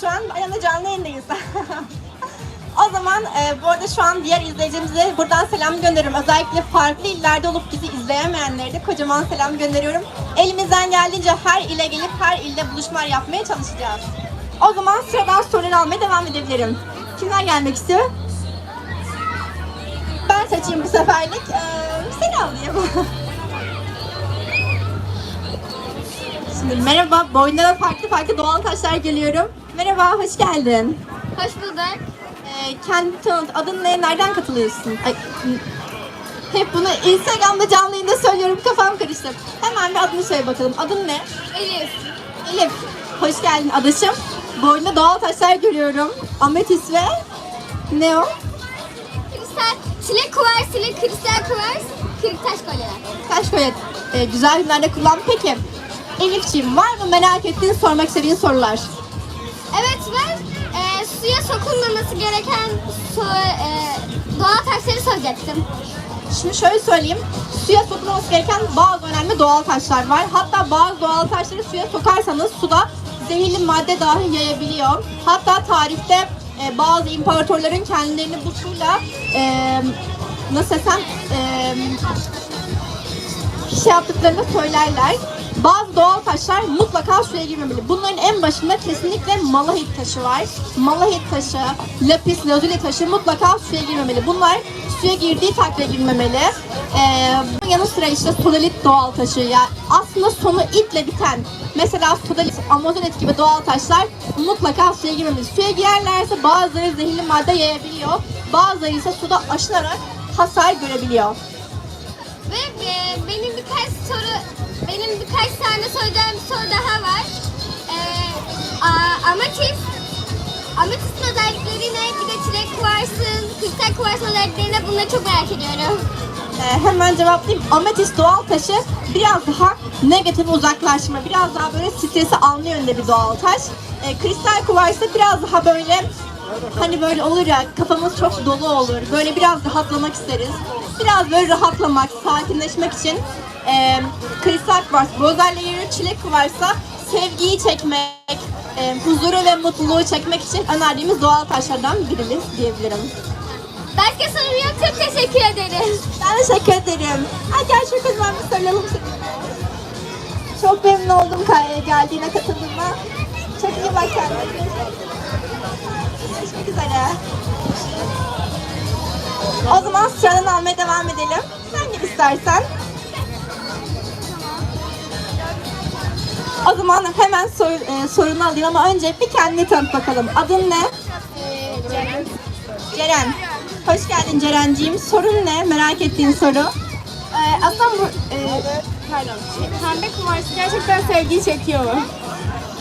şu an ayağında canlı yayındayız. o zaman e, bu arada şu an diğer izleyicimize buradan selam gönderiyorum. Özellikle farklı illerde olup bizi izleyemeyenlere de kocaman selam gönderiyorum. Elimizden geldiğince her ile gelip her ilde buluşmalar yapmaya çalışacağız. O zaman sıradan soruları almaya devam edebilirim. Kimler gelmek istiyor? Ben seçeyim bu seferlik. Ee, seni alayım. Şimdi merhaba, boynuna da farklı farklı doğal taşlar geliyorum. Merhaba, hoş geldin. Hoş bulduk. Ee, kendi tanıt, adın ne, nereden katılıyorsun? Ay, hep bunu Instagram'da canlı yayında söylüyorum, kafam karıştı. Hemen bir adını söyle bakalım. Adın ne? Elif. Elif. Hoş geldin adaşım. Boynunda doğal taşlar görüyorum. Ametis ve ne o? Kristal, çilek kuvars, çilek kristal kuvars, kırık taş kolyeler. Taş koyet. Ee, güzel günlerde kullan. Peki. Elifciğim var mı merak ettiğin, sormak istediğin sorular? Evet ve e, suya sokulmaması gereken su, e, doğal taşları soracaktım. Şimdi şöyle söyleyeyim. Suya sokulmaması gereken bazı önemli doğal taşlar var. Hatta bazı doğal taşları suya sokarsanız suda zehirli madde dahi yayabiliyor. Hatta tarihte e, bazı imparatorların kendilerini bu suyla e, nasıl desem e, şey yaptıklarını söylerler. Bazı doğal taşlar mutlaka suya girmemeli. Bunların en başında kesinlikle malahit taşı var. Malahit taşı, lapis lazuli taşı mutlaka suya girmemeli. Bunlar suya girdiği takdirde girmemeli. Ee, bunun yanı sıra işte sodalit doğal taşı. Yani aslında sonu itle biten. Mesela sodalit, amazonet gibi doğal taşlar mutlaka suya girmemeli. Suya girerlerse bazıları zehirli madde yayabiliyor. Bazıları ise suda aşınarak hasar görebiliyor. Ve e, benim birkaç soru, benim birkaç tane soracağım bir soru daha var. E, a, özellikleri ne? Bir de çilek kuvarsın, kristal kuvarsın özellikleri ne? Bunları çok merak ediyorum. Ee, hemen cevaplayayım. Ametist doğal taşı biraz daha negatif uzaklaşma, biraz daha böyle stresi alma yönünde bir doğal taş. Ee, kristal kuvars biraz daha böyle hani böyle olur ya kafamız çok dolu olur. Böyle biraz rahatlamak isteriz. Biraz böyle rahatlamak, sakinleşmek için e, kristal kuvars, rozelle yeri çilek kuvarsa sevgiyi çekmek, e, huzuru ve mutluluğu çekmek için önerdiğimiz doğal taşlardan birimiz diyebilirim. Başka sorum yok. Çok teşekkür ederim. Ben teşekkür ederim. Ay gel şu kızlar bir seninle. Çok memnun oldum kay- geldiğine katıldığıma. Çok iyi bak kendine. Görüşmek üzere. O zaman sıradan almaya devam edelim. Sen gel istersen. O zaman hemen sor, e, sorunu alayım ama önce bir kendini tanıt bakalım. Adın ne? Ceren. Ceren. Hoş geldin Ceren'ciğim. Sorun ne? Merak ettiğin soru. Ee, aslında bu e, pardon. Pembe kumarşı gerçekten sevgiyi çekiyor mu?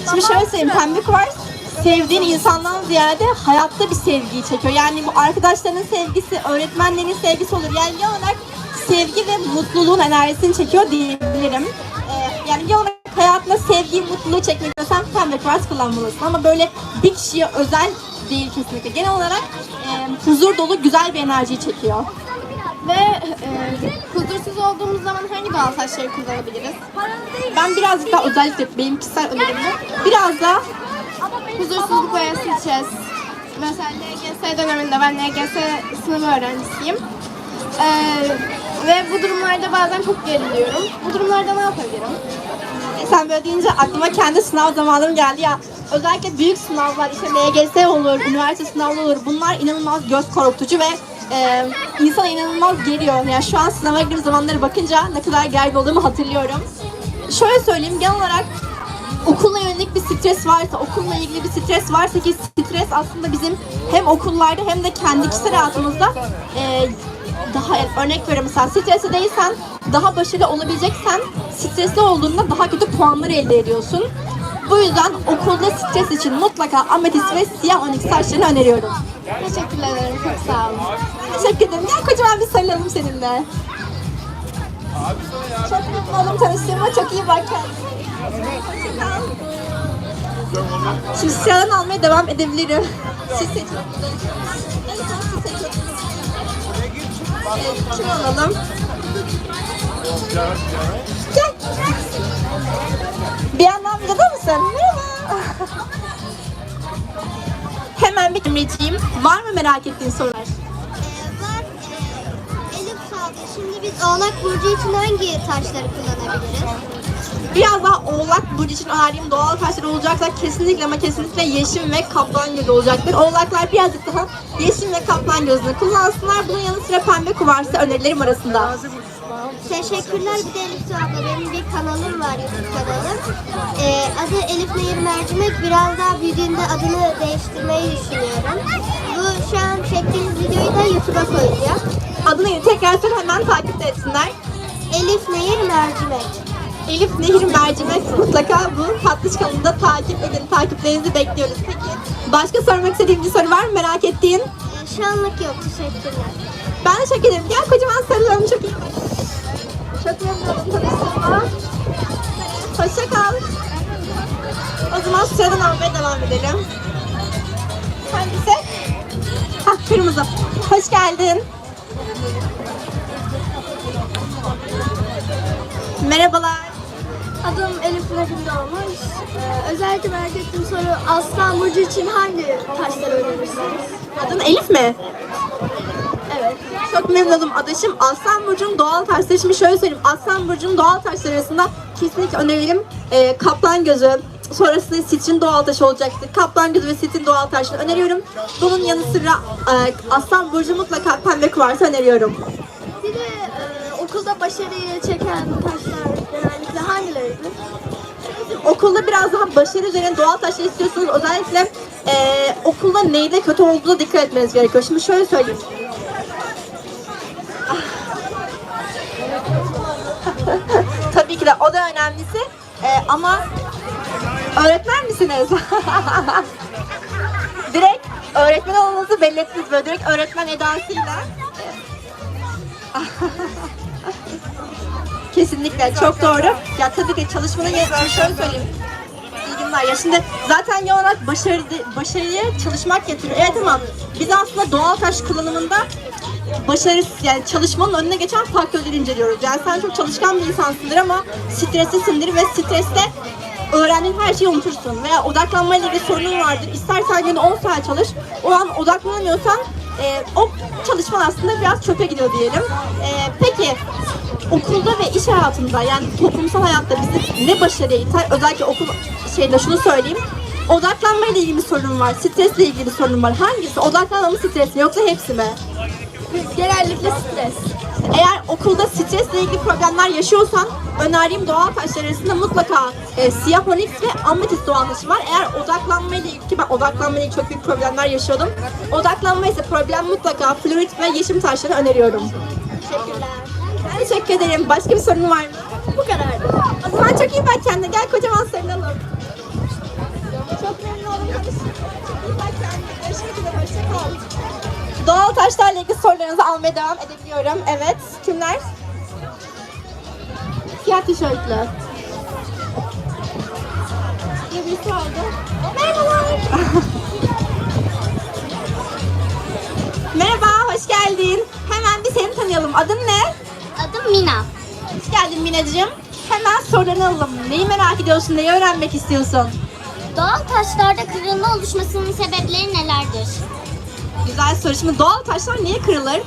Şimdi şöyle söyleyeyim. Pembe kuvars sevdiğin insandan ziyade hayatta bir sevgiyi çekiyor. Yani bu arkadaşlarının sevgisi, öğretmenlerin sevgisi olur. Yani genel olarak sevgi ve mutluluğun enerjisini çekiyor diyebilirim. Ee, yani genel olarak hayatında sevgi, mutluluğu çekmek istiyorsan pembe kuvars kullanmalısın. Ama böyle bir kişiye özel değil kesinlikle. Genel olarak e, huzur dolu güzel bir enerjiyi çekiyor. Ve e, huzursuz olduğumuz zaman hangi doğal taşları kullanabiliriz? Ben birazcık daha özellikle benim kişisel önerim bu. Biraz daha Huzursuzluk boyası içeceğiz. Mesela LGS döneminde ben LGS sınavı öğrencisiyim. Ee, ve bu durumlarda bazen çok geriliyorum. Bu durumlarda ne yapabilirim? Sen böyle deyince aklıma kendi sınav zamanım geldi ya. Özellikle büyük sınavlar, işte LGS olur, üniversite sınavları olur. Bunlar inanılmaz göz korkutucu ve e, insana inanılmaz geliyor. Yani şu an sınava girdiğim zamanlara bakınca ne kadar gergin olduğumu hatırlıyorum. Şöyle söyleyeyim, genel olarak okulla yönelik bir stres varsa, okulla ilgili bir stres varsa ki stres aslında bizim hem okullarda hem de kendi kişisel hayatımızda e, daha örnek veriyorum mesela stresli değilsen daha başarılı olabileceksen stresli olduğunda daha kötü puanlar elde ediyorsun. Bu yüzden okulda stres için mutlaka ametist ve siyah onyx taşlarını öneriyorum. Teşekkür ederim. Çok sağ olun. Teşekkür ederim. Gel kocaman bir sarılalım seninle. Çok memnun oldum tanıştığıma. Çok iyi bak kendine. Şimdi sıradan almaya devam edebilirim. Siz seçin. Siz seçin. Alalım? Gel. Bir yandan videoda mısın? Merhaba. Emre'ciğim. Var mı merak ettiğin sorular? var. Elif sordu. Şimdi biz Oğlak Burcu için hangi taşları kullanabiliriz? Biraz daha oğlak burcu için önerdiğim doğal taşlar olacaksa kesinlikle ama kesinlikle yeşim ve kaplan gözü olacaktır. Oğlaklar birazcık daha yeşim ve kaplan gözünü kullansınlar. Bunun yanı sıra pembe kuvarsı önerilerim arasında. Teşekkürler bir de Elif abla. Benim bir kanalım var YouTube kanalım. Ee, adı Elif Nehir Mercimek. Biraz daha büyüdüğünde adını değiştirmeyi düşünüyorum. Bu şu an çektiğimiz videoyu da YouTube'a koyacağım. Adını tekrar hemen takip etsinler. Elif Nehir Mercimek. Elif Nehir Mercimek mutlaka bu tatlış kanalında takip edin. Takiplerinizi bekliyoruz. Peki başka sormak istediğim bir soru var mı merak ettiğin? Ee, şu anlık yok. Teşekkürler. Ben de teşekkür ederim. Gel kocaman sarılalım. Çok iyi. Çok memnun oldum tanıştığıma. Hoşça kal. O zaman sıradan almaya devam edelim. Hangisi? Hah kırmızı. Hoş geldin. Merhabalar. Adım Elif Nefim Doğmuş. Ee, özellikle merak ettiğim soru Aslan Burcu için hangi taşları önerirsiniz? Adın Elif mi? Evet. Çok memnun oldum adaşım. Aslan Burcu'nun doğal taşları. Şimdi şöyle söyleyeyim. Aslan Burcu'nun doğal taşları arasında kesinlikle öneririm. Ee, kaplan gözü. Sonrasında sitrin doğal taşı olacaktır. Kaplan gözü ve sitrin doğal taşını öneriyorum. Bunun yanı sıra e, Aslan Burcu mutlaka pembe kuvarsa öneriyorum. Bir de e, okulda başarıyı çeken taşlar hangileriydi? Okulda biraz daha başarı üzerine doğal taşlar istiyorsanız özellikle e, okulda neyde kötü olduğuna dikkat etmeniz gerekiyor. Şimdi şöyle söyleyeyim. Tabii ki de o da önemlisi E, ama öğretmen misiniz? direkt öğretmen olmanızı belli ettiniz böyle direkt öğretmen edasıyla. Kesinlikle çok doğru. Ya tabii ki çalışmanın yetişimi şöyle söyleyeyim. İyi günler. Ya şimdi zaten genel olarak başarı, başarıya çalışmak getiriyor. Evet ama biz aslında doğal taş kullanımında başarı yani çalışmanın önüne geçen faktörleri inceliyoruz. Yani sen çok çalışkan bir insansındır ama streslisindir ve streste öğrendiğin her şeyi unutursun. Veya odaklanmayla ilgili sorunun vardır. İstersen günde 10 saat çalış. O an odaklanamıyorsan e, o çalışman aslında biraz çöpe gidiyor diyelim. E, peki okulda ve iş hayatında yani toplumsal hayatta bizi ne başarıya iter? Özellikle okul şeyde şunu söyleyeyim. Odaklanmayla ilgili bir sorun var. Stresle ilgili bir sorun var. Hangisi? Odaklanma mı stres mi yoksa hepsi mi? Genellikle stres. Eğer okulda stresle ilgili problemler yaşıyorsan önerdiğim doğal taşlar arasında mutlaka e, siyah onyx ve ametist doğal taşı var. Eğer odaklanmayla odaklanmayla ilgili çok büyük problemler yaşıyordum. Odaklanma ise problem mutlaka florit ve yeşim taşları öneriyorum. Teşekkürler. Ben teşekkür ederim. Başka bir sorun var mı? Bu kadardı. O zaman çok iyi bak kendine. Gel kocaman sarılalım. Çok memnun oldum. Çok iyi bak kendine. Görüşmek üzere. Hoşça kal. Doğal taşlarla ilgili sorularınızı almaya devam edebiliyorum. Evet. Kimler? Siyah tişörtlü. Bir birisi vardı. Merhabalar. Merhaba, hoş geldin. Hemen bir seni tanıyalım. Adın ne? Adım Mina. Hoş geldin Minacığım. Hemen sorularını alalım. Neyi merak ediyorsun, neyi öğrenmek istiyorsun? Doğal taşlarda kırılma oluşmasının sebepleri nelerdir? Güzel soru. Şimdi doğal taşlar niye kırılır?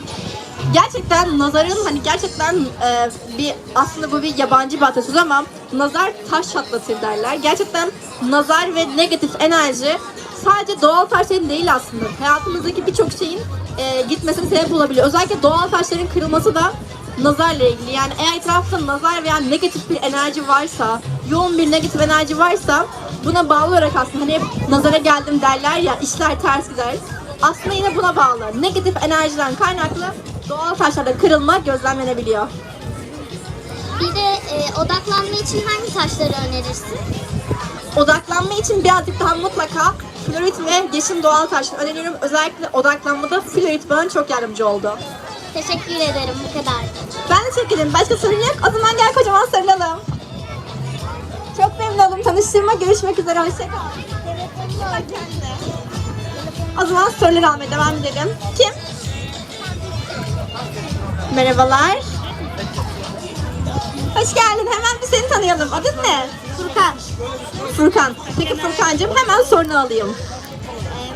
Gerçekten nazarın hani gerçekten e, bir aslında bu bir yabancı bir atasöz ama nazar taş çatlatır derler. Gerçekten nazar ve negatif enerji sadece doğal taşların değil aslında. Hayatımızdaki birçok şeyin e, gitmesine sebep olabiliyor. Özellikle doğal taşların kırılması da nazarla ilgili. Yani eğer etrafta nazar veya negatif bir enerji varsa, yoğun bir negatif enerji varsa buna bağlı olarak aslında hani hep nazara geldim derler ya işler ters gider. Aslında yine buna bağlı. Negatif enerjiden kaynaklı doğal taşlarda kırılma gözlemlenebiliyor. Bir de e, odaklanma için hangi taşları önerirsin? Odaklanma için birazcık daha mutlaka florit ve yeşil doğal taşları öneriyorum. Özellikle odaklanmada florit bana çok yardımcı oldu. Teşekkür ederim bu kadar. Ben de teşekkür ederim. Başka sorun yok. O zaman gel kocaman sarılalım. Çok memnun oldum. Tanıştığıma görüşmek üzere. Hoşçakal. O zaman soruları almaya devam edelim. Kim? Merhabalar. Hoş geldin. Hemen bir seni tanıyalım. Adın ne? Furkan. Furkan. Peki Furkan'cığım hemen sorunu alayım.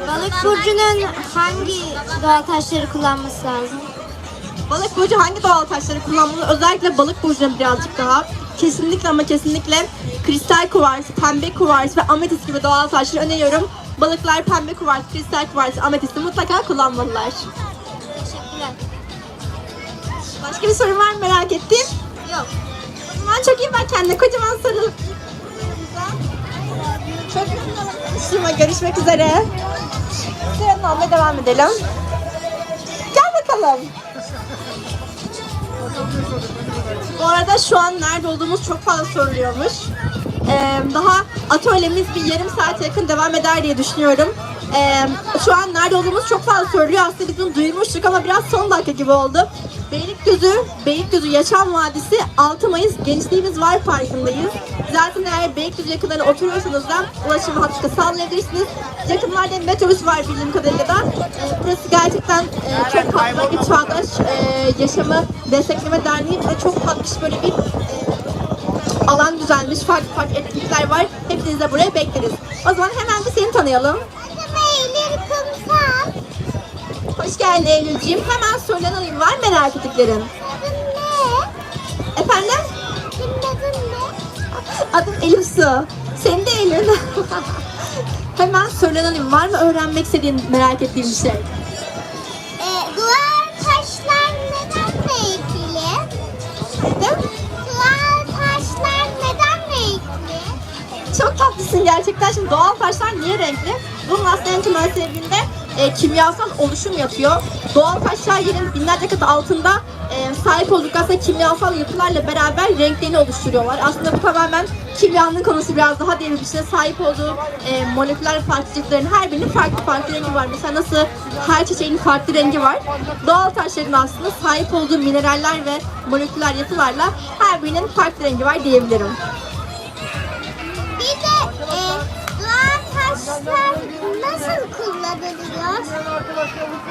E, Balık burcunun hangi doğal taşları kullanması lazım? Balık burcu hangi doğal taşları kullanmalı? Özellikle balık burcuna birazcık daha kesinlikle ama kesinlikle kristal kuvars, pembe kuvars ve ametist gibi doğal taşları öneriyorum. Balıklar pembe kuvars, kristal kuvars, ametisti mutlaka kullanmalılar. Teşekkürler. Başka bir sorun var mı merak ettiğin? Yok. O zaman çok iyi bak kendine. Kocaman sarıl. Memnunum. Görüşmek üzere. Sıranın almaya devam edelim. Gel bakalım. Bu arada şu an nerede olduğumuz çok fazla soruluyormuş. Ee, daha atölyemiz bir yarım saate yakın devam eder diye düşünüyorum. Ee, şu an nerede olduğumuz çok fazla soruluyor. Aslında biz bunu duymuştuk ama biraz son dakika gibi oldu. Beylikdüzü, Beylikdüzü Yaşam Vadisi 6 Mayıs Gençliğimiz Var Parkı'ndayız. Zaten eğer Beylikdüzü yakınlarına oturuyorsanız da ulaşım hattı sağlayabilirsiniz. Yakınlarda metrobüs var bildiğim kadarıyla da. Ee, burası gerçekten e, çok tatlı bir çağdaş e, yaşamı destekleme derneği ve çok tatlış böyle bir e, alan düzenmiş. Farklı farklı etkinlikler var. Hepinizi de buraya bekleriz. O zaman hemen bir seni tanıyalım. Hoş geldin Eylül'ciğim. Hemen sorularını alayım. Var mı merak ettiklerin? Ne? Efendim? Senin adın ne? Adım Elif Su. Senin de Eylül. Hemen sorularını alayım. Var mı öğrenmek istediğin, merak ettiğin bir şey? Ee, duvar taşlar neden renkli? Efendim? Duvar taşlar neden renkli? Çok tatlısın gerçekten. Şimdi doğal taşlar niye renkli? Bunun aslında en temel sebebinde e, kimyasal oluşum yatıyor. Doğal taşlar yerin binlerce kat altında e, sahip oldukları aslında kimyasal yapılarla beraber renklerini oluşturuyorlar. Aslında bu tamamen kimyanın konusu biraz daha derin bir şeye sahip olduğu e, moleküler parçacıkların her birinin farklı farklı rengi var. Mesela nasıl her çiçeğin farklı rengi var. Doğal taşların aslında sahip olduğu mineraller ve moleküler yapılarla her birinin farklı rengi var diyebilirim. Nasıl kullanılıyor?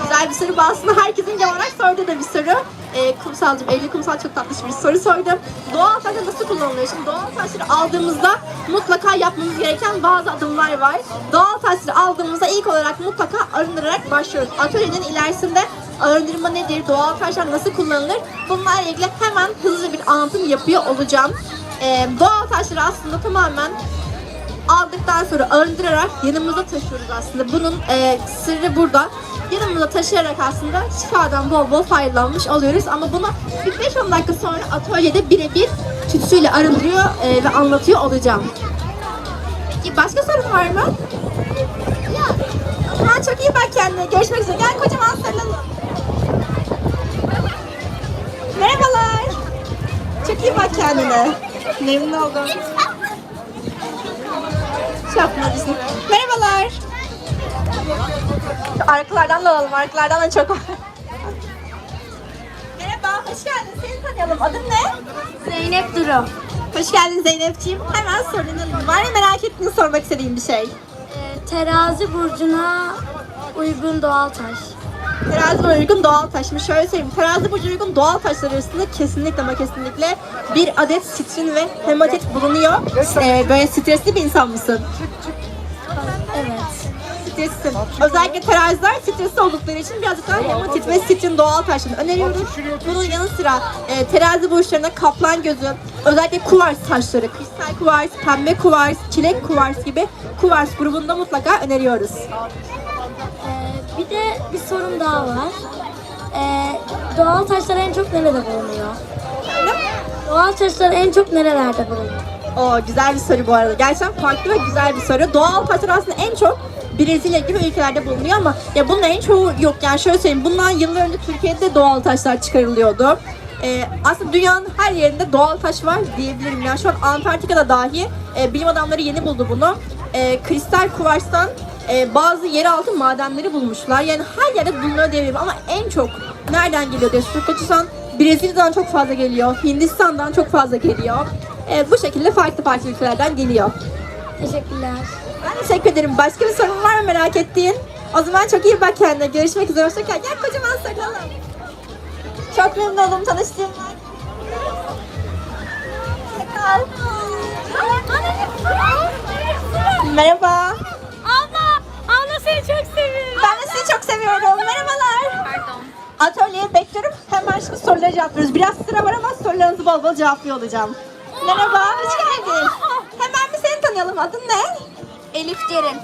Güzel bir soru bu aslında herkesin olarak sorduğu da bir soru. Ee, kumsalcığım, Eylül Kumsal çok tatlış bir soru sordu. Doğal taşlar nasıl kullanılıyor? Şimdi doğal taşları aldığımızda mutlaka yapmamız gereken bazı adımlar var. Doğal taşları aldığımızda ilk olarak mutlaka arındırarak başlıyoruz. Atölyenin ilerisinde arındırma nedir, doğal taşlar nasıl kullanılır? Bunlarla ilgili hemen hızlı bir anlatım yapıyor olacağım. Ee, doğal taşları aslında tamamen aldıktan sonra arındırarak yanımıza taşıyoruz aslında. Bunun e, sırrı burada. Yanımıza taşıyarak aslında şifadan bol bol faydalanmış oluyoruz. Ama bunu bir 5-10 dakika sonra atölyede birebir tütsüyle arındırıyor e, ve anlatıyor olacağım. Başka sorun var mı? Yok. Zaman çok iyi bak kendine. Görüşmek üzere. Gel kocaman sarılalım. Merhabalar. Çok iyi bak kendine. Memnun oldum. Şey yapmalısın. Merhabalar. Şu arkalardan da alalım. Arkalardan da çok var. Merhaba, hoş geldin. Seni tanıyalım. Adın ne? Zeynep Duru. Hoş geldin Zeynep'ciğim. Hemen sorunun var mı? Merak ettiğin sormak istediğin bir şey. Ee, terazi burcuna uygun doğal taş. Terazi burcu uygun doğal taş mı? Şöyle söyleyeyim. Terazi burcu uygun doğal taşlar arasında kesinlikle ama kesinlikle bir adet sitrin ve hematit bulunuyor. Ee, böyle stresli bir insan mısın? Evet. Streslisin. Özellikle teraziler stresli oldukları için birazcık daha hematit ve sitrin doğal taşlarını öneriyoruz. Bunun yanı sıra e, terazi burçlarına kaplan gözü, özellikle kuvars taşları, kristal kuvars, pembe kuvars, çilek kuvars gibi kuvars grubunda mutlaka öneriyoruz. Bir de bir sorun daha var. Ee, doğal taşlar en çok nerede bulunuyor? Doğal taşlar en çok nerelerde bulunuyor? O güzel bir soru bu arada. Gerçekten farklı ve güzel bir soru. Doğal taşlar aslında en çok Brezilya gibi ülkelerde bulunuyor ama ya bunun en çoğu yok. Yani şöyle söyleyeyim. Bundan yıllar önce Türkiye'de de doğal taşlar çıkarılıyordu. Ee, aslında dünyanın her yerinde doğal taş var diyebilirim. Yani şu an Antarktika'da dahi e, bilim adamları yeni buldu bunu. E, kristal kuvarstan e, bazı yeraltı madenleri bulmuşlar. Yani her yerde bulunuyor diyebilirim ama en çok nereden geliyor diye soracaksan Brezilya'dan çok fazla geliyor. Hindistan'dan çok fazla geliyor. E, bu şekilde farklı farklı ülkelerden geliyor. Teşekkürler. Ben teşekkür ederim. Başka bir sorun var mı merak ettiğin? O zaman çok iyi bak kendine. Görüşmek üzere. Hoşça kal. Gel kocaman sarılalım. Çok memnun oldum tanıştığıma. Hoşça çok seviyorum. Ben de sizi çok seviyorum. Merhabalar. Pardon. Atölyeye bekliyorum. Hemen şimdi soruları cevaplıyoruz. Biraz sıra var ama sorularınızı bol bol cevaplıyor olacağım. Merhaba, hoş geldin. Hemen bir seni tanıyalım. Adın ne? Elif Derin.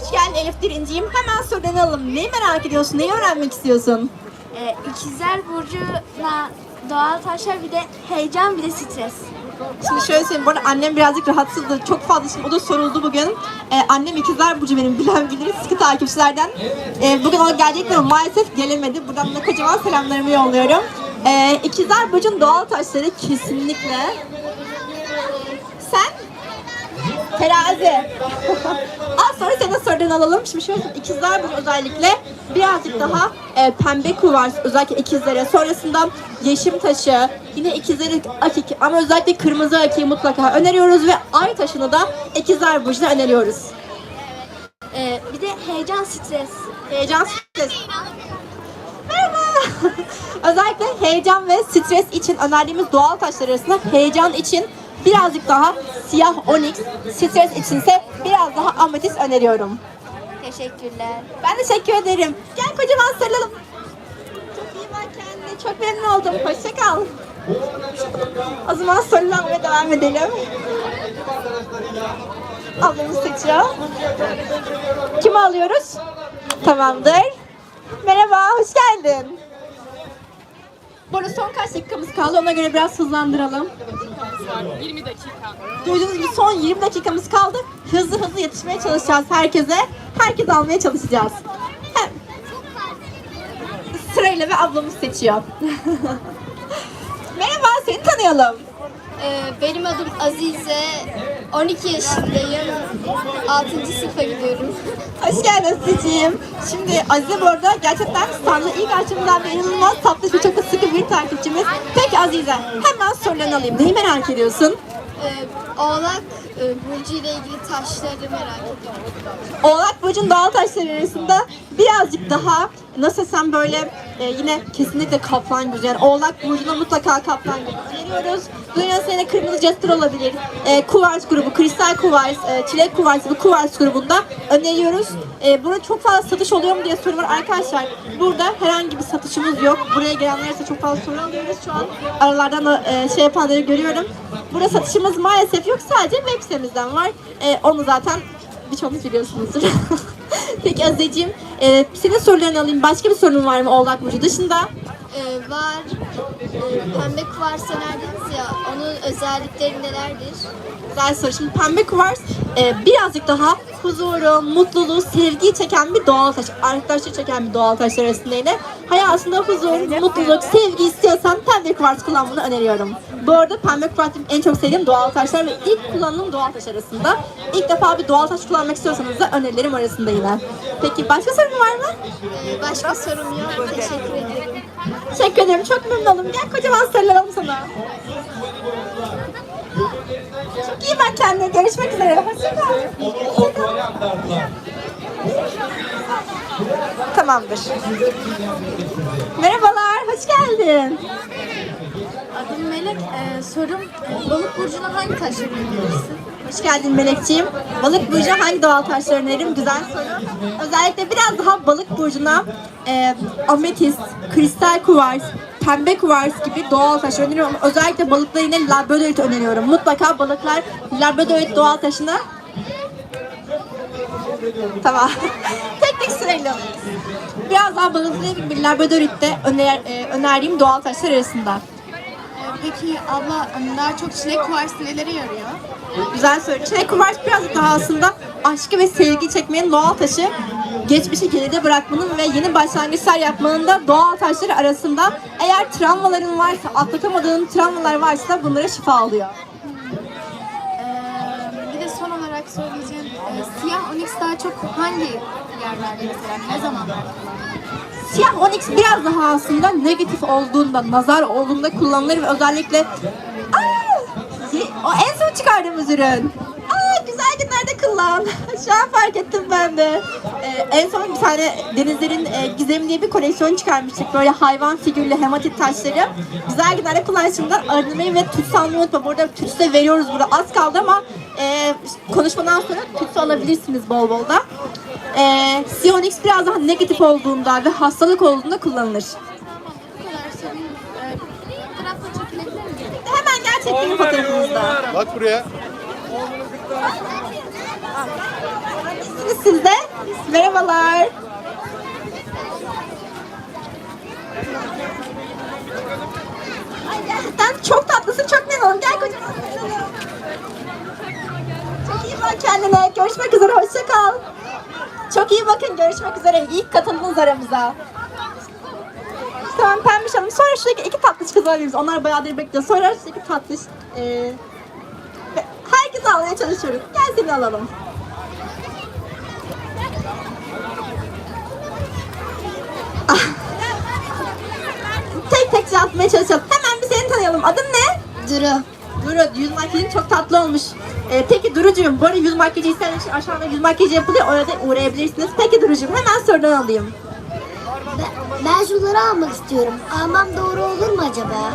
Hoş geldin Elif Derinciğim. Hemen sorularını alalım. Neyi merak ediyorsun? Neyi öğrenmek istiyorsun? Ee, ikizler Burcu'na doğal taşlar bir de heyecan bir de stres. Şimdi şöyle söyleyeyim. Bu arada annem birazcık rahatsızdı. Çok fazla şimdi o da soruldu bugün. Ee, annem ikizler burcu benim bilen bilir sıkı takipçilerden. Ee, bugün o gelecekti ama maalesef gelemedi. Buradan da kocaman selamlarımı yolluyorum. Ee, ikizler burcun doğal taşları kesinlikle. Sen? Terazi. Az sonra senin sorularını alalım. Şimdi şöyle ikizler burcu özellikle birazcık daha e, pembe kuvars özellikle ikizlere. Sonrasında yeşim taşı, yine ikizleri akik ama özellikle kırmızı akiyi mutlaka öneriyoruz ve ay taşını da ikizler burcuna öneriyoruz. Ee, bir de heyecan stres. Heyecan stres. Merhaba. Özellikle heyecan ve stres için önerdiğimiz doğal taşlar arasında heyecan için birazcık daha siyah onyx, stres içinse biraz daha ametis öneriyorum. Teşekkürler. Ben teşekkür ederim. Gel kocaman sarılalım. Çok iyi bak kendine. Çok memnun oldum. Hoşça kal. O zaman sorulanmaya devam edelim. Ablamız seçiyor. Kimi alıyoruz? Tamamdır. Merhaba, hoş geldin. Bu arada son kaç dakikamız kaldı? Ona göre biraz hızlandıralım. 20 dakika. Duyduğunuz gibi son 20 dakikamız kaldı. Hızlı hızlı yetişmeye çalışacağız herkese. Herkes almaya çalışacağız. Hem sırayla ve ablamız seçiyor. Merhaba, seni tanıyalım. Ee, benim adım Azize. 12 yaşındayım. 6. sınıfa gidiyorum. Hoş geldin Azizeciğim. Şimdi Azize bu arada gerçekten standa ilk açımdan bir inanılmaz tatlı ve çok da sıkı bir takipçimiz. Peki Azize, hemen sorularını alayım. Neyi merak ediyorsun? Ee, Oğlak e, Burcu ile ilgili taşları merak ediyorum. Oğlak Burcu'nun doğal taşları arasında birazcık daha nasıl desem böyle e, yine kesinlikle kaplan gözü. Yani Oğlak Burcu'na mutlaka kaplan gözü öneriyoruz. Bunun yanı sıra kırmızı jester olabilir. E, kuvars grubu, kristal kuvars, e, çilek kuvars gibi kuvars grubunda öneriyoruz. E, burada çok fazla satış oluyor mu diye soru var. Arkadaşlar burada herhangi bir satışımız yok. Buraya gelenler ise çok fazla soru alıyoruz şu an. Aralardan da e, şey yapanları görüyorum. Burada satışımız maalesef yok. Sadece web sitemizden var. E, onu zaten birçoğunuz biliyorsunuzdur. Peki Azizeciğim, e, senin sorularını alayım. Başka bir sorun var mı Oğlak Burcu dışında? Ee, var. Ee, pembe kuvars önerdiniz ya. Onun özellikleri nelerdir? Güzel soru. Şimdi pembe kuvars e, birazcık daha huzuru, mutluluğu, sevgiyi çeken bir doğal taş. Arkadaşları çeken bir doğal taşlar arasında yine. Hayatında huzur, mutluluk, sevgi istiyorsan pembe kuvars kullanmanı öneriyorum. Bu arada pembe kuvars benim en çok sevdiğim doğal taşlar ve ilk kullandığım doğal taş arasında. İlk defa bir doğal taş kullanmak istiyorsanız da önerilerim arasında yine. Peki başka sorun var mı? Ee, başka sorum yok. Teşekkür ederim. Teşekkür ederim. Çok memnun oldum. Gel kocaman sarılalım sana. Çok iyi bak kendine. Görüşmek üzere. Hoşça kal. Tamamdır. Merhabalar. Hoş geldin. Adım Melek. Ee, sorum e, balık burcuna hangi taşları önerirsin? Hoş geldin Melekciğim. Balık burcuna hangi doğal taşları öneririm? Güzel soru. Özellikle biraz daha balık burcuna e, ametist, kristal kuvars, pembe kuvars gibi doğal taş öneriyorum. Özellikle balıklara yine labradorit öneriyorum. Mutlaka balıklar labradorit doğal taşını Tamam. tek tek sırayla. Biraz daha balıklara gibi labradoritte öner, e, önerdiğim doğal taşlar arasında. Peki abla daha çok çilek kuvarsı nelere yarıyor? Güzel soru. Çilek kuvars biraz daha aslında aşkı ve sevgi çekmenin doğal taşı. Geçmişi geride bırakmanın ve yeni başlangıçlar yapmanın da doğal taşları arasında. Eğer travmaların varsa, atlatamadığın travmalar varsa bunlara şifa alıyor. Ee, bir de son olarak söyleyeceğim. e, siyah onyx daha çok hangi yerlerde mesela ne zamanlarda kullanılıyor? Siyah onyx biraz daha aslında negatif olduğunda, nazar olduğunda kullanılır ve özellikle Aa, o en son çıkardığımız ürün güzel günlerde kullan. Şu an fark ettim ben de. Ee, en son bir tane Denizler'in e, Gizemi diye bir koleksiyon çıkarmıştık. Böyle hayvan figürlü hematit taşları. Güzel günlerde kullan şimdiden arınmayı ve tütsü almayı unutma. Bu arada tütsü de veriyoruz burada. Az kaldı ama e, konuşmadan sonra tütsü alabilirsiniz bol bol da. E, Sionix biraz daha negatif olduğunda ve hastalık olduğunda kullanılır. Hemen gerçekten fotoğrafımızda. Bak buraya. Siz de? Merhabalar. Gerçekten çok tatlısın, çok memnunum. Gel kocaman. Çok iyi bak kendine. Görüşmek üzere, hoşça kal. Çok iyi bakın, görüşmek üzere. İlk katıldınız aramıza. Tamam Pembiş Hanım. Sonra şuradaki iki tatlış kız alıyoruz. Onlar bayağıdır bekliyor. Sonra şuradaki tatlış... E, herkesi almaya çalışıyoruz. Gel seni alalım. Tek tek cevaplamaya çalışalım. Hemen bir seni tanıyalım. Adın ne? Duru. Duru. Yüz makyajın çok tatlı olmuş. Ee, peki Duru'cum, bu arada yüz makyajı isteyen için aşağıda yüz makyajı yapılıyor. Orada uğrayabilirsiniz. Peki Duru'cum, hemen sorudan alayım. Ben şunları almak istiyorum. Almam doğru olur mu acaba?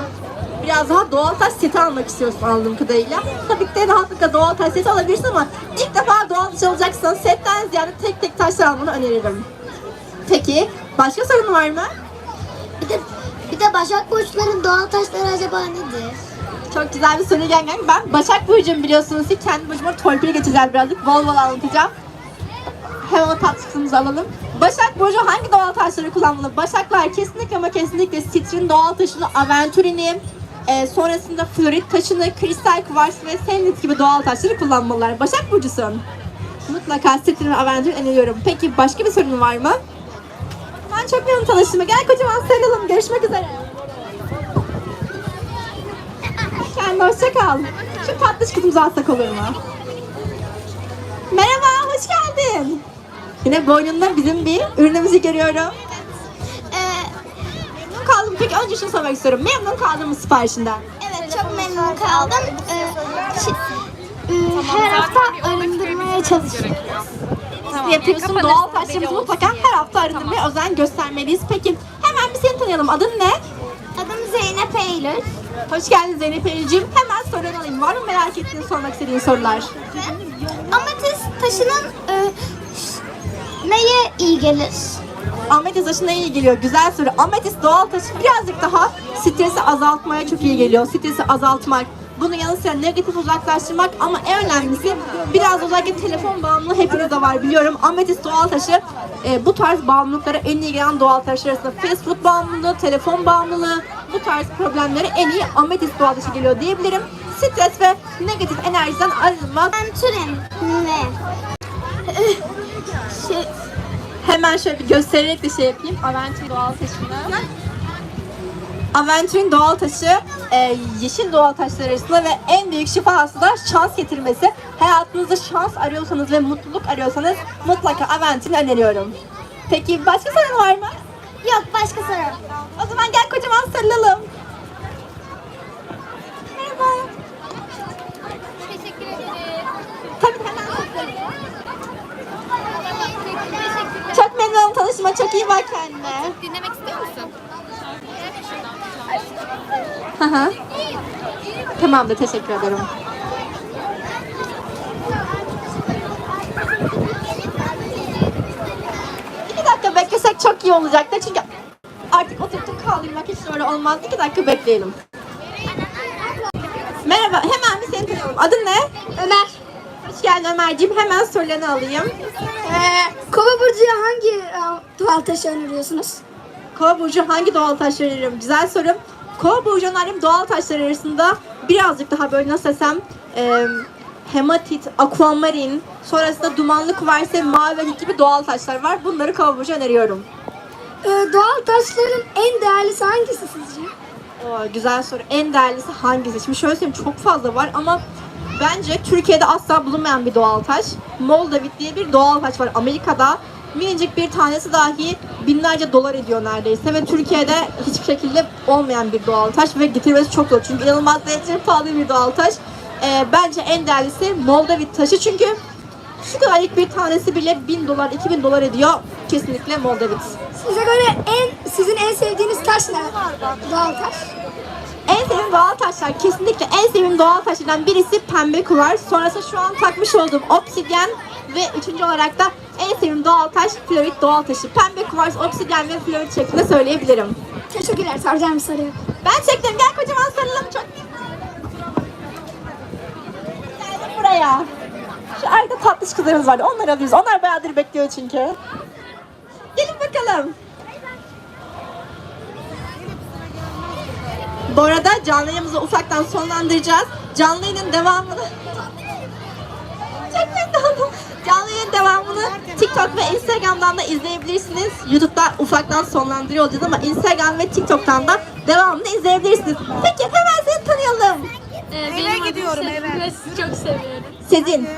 Biraz daha doğal taş seti almak istiyorsun anladığım kadarıyla. Tabii ki de rahatlıkla doğal taş seti alabilirsin ama ilk defa doğal taş alacaksan setten ziyade tek tek taşlar almanı öneririm. Peki, başka sorun var mı? Bir de bir de Başak Burçların doğal taşları acaba nedir? Çok güzel bir soru gelgen. Ben Başak Burcu'm biliyorsunuz ki kendi burcuma torpil geçeceğim birazcık. Bol bol anlatacağım. Hemen o tatlısımızı alalım. Başak Burcu hangi doğal taşları kullanmalı? Başaklar kesinlikle ama kesinlikle sitrin doğal taşını, aventurini, e, sonrasında florit taşını, kristal kuvars ve selenit gibi doğal taşları kullanmalılar. Başak Burcu'sun. Mutlaka ve aventurini öneriyorum. Peki başka bir sorun var mı? Ben çok memnun tanıştığıma. Gel kocaman sarılalım. Görüşmek üzere. Kendine hoşça kal. Şu tatlış kızımızı alsak olur mu? Merhaba, hoş geldin. Yine boynunda bizim bir ürünümüzü görüyorum. Peki önce şunu sormak istiyorum. Memnun kaldın mı siparişinden? evet çok memnun kaldım. Ee, şi- e, her hafta arındırmaya çalışıyorum. Nasıl yapıyorsun? Doğal taşlarımızı mutlaka her hafta arındırmaya özen göstermeliyiz. Peki hemen bir seni tanıyalım. Adın ne? Adım Zeynep Eylül. Hoş geldin Zeynep Eylül'cüğüm. Hemen sorunu alayım. Var mı merak ettiğin, sormak istediğin sorular? Ametist taşının e, ş- neye iyi gelir? Ametist taşına iyi geliyor. Güzel soru. Ametist doğal taşı birazcık daha stresi azaltmaya çok iyi geliyor. Stresi azaltmak. Bunun yanı sıra negatif uzaklaştırmak ama en önemlisi biraz özellikle telefon bağımlılığı hepinizde var biliyorum. Ametist doğal taşı e, bu tarz bağımlılıklara en iyi gelen doğal taşlar arasında fast food bağımlılığı, telefon bağımlılığı bu tarz problemlere en iyi ametist doğal taşı geliyor diyebilirim. Stres ve negatif enerjiden arınmak Aventurin ne? şey, hemen şöyle bir göstererek de şey yapayım. Aventurin doğal taşını. Aventurin doğal taşı e, yeşil doğal taşlar arasında ve en büyük şifası da şans getirmesi. Hayatınızda şans arıyorsanız ve mutluluk arıyorsanız mutlaka Aventurin öneriyorum. Peki başka sorun var mı? Yok başka soru. O zaman gel kocaman sarılalım. Merhaba. Teşekkür ederim. Tabii hemen. Çok tanışma. Çok iyi bak kendine. Dinlemek istiyor musun? Hı hı. Tamamdır, teşekkür ederim. İki dakika beklesek çok iyi olacaktı çünkü artık oturtup kaldırmak hiç öyle olmaz. İki dakika bekleyelim. Merhaba, hemen bir seni tanıyalım. Adın ne? Ömer. Hoş geldin Ömerciğim. Hemen sorularını alayım. Ee, Kova Burcu'ya hangi e, doğal taşı öneriyorsunuz? Kova burcu hangi doğal taşları arıyorum? Güzel sorum. Kova burcu önerdiğim doğal taşlar arasında birazcık daha böyle nasıl desem e, hematit, aquamarin, sonrasında dumanlı kuvars ve mavi gibi doğal taşlar var. Bunları kova burcu öneriyorum. Ee, doğal taşların en değerlisi hangisi sizce? Oo, güzel soru. En değerlisi hangisi? Şimdi şöyle söyleyeyim çok fazla var ama bence Türkiye'de asla bulunmayan bir doğal taş. Moldavit diye bir doğal taş var Amerika'da. Minicik bir tanesi dahi binlerce dolar ediyor neredeyse ve Türkiye'de hiçbir şekilde olmayan bir doğal taş ve getirmesi çok zor çünkü inanılmaz derecede pahalı bir doğal taş. Ee, bence en değerlisi Moldavit taşı çünkü şu kadarlık bir tanesi bile 1000 dolar, 2000 dolar ediyor. Kesinlikle Moldavit. Size göre en sizin en sevdiğiniz taş ne? Doğal taş. En sevdiğim doğal taşlar kesinlikle en sevdiğim doğal taşlardan birisi pembe kuvars. Sonrası şu an takmış olduğum obsidyen ve üçüncü olarak da en sevdiğim doğal taş florit doğal taşı. Pembe kuvars, obsidyen ve florit şeklinde söyleyebilirim. Teşekkürler soracağım soruyu. Ben çektim gel kocaman sarılalım çok Geldim buraya. Şu arka tatlış kızlarımız vardı onları alıyoruz. Onlar bayağıdır bekliyor çünkü. Gelin bakalım. Bu arada canlı yayınımızı ufaktan sonlandıracağız. Canlı yayının devamını... Çekmeyin dalga. Canlı yayın devamını TikTok ve Instagram'dan da izleyebilirsiniz. YouTube'da ufaktan sonlandırıyor olacağız ama Instagram ve TikTok'tan da devamını izleyebilirsiniz. Peki hemen seni tanıyalım. Ee, eve gidiyorum eve. Sizi çok seviyorum. Sezin.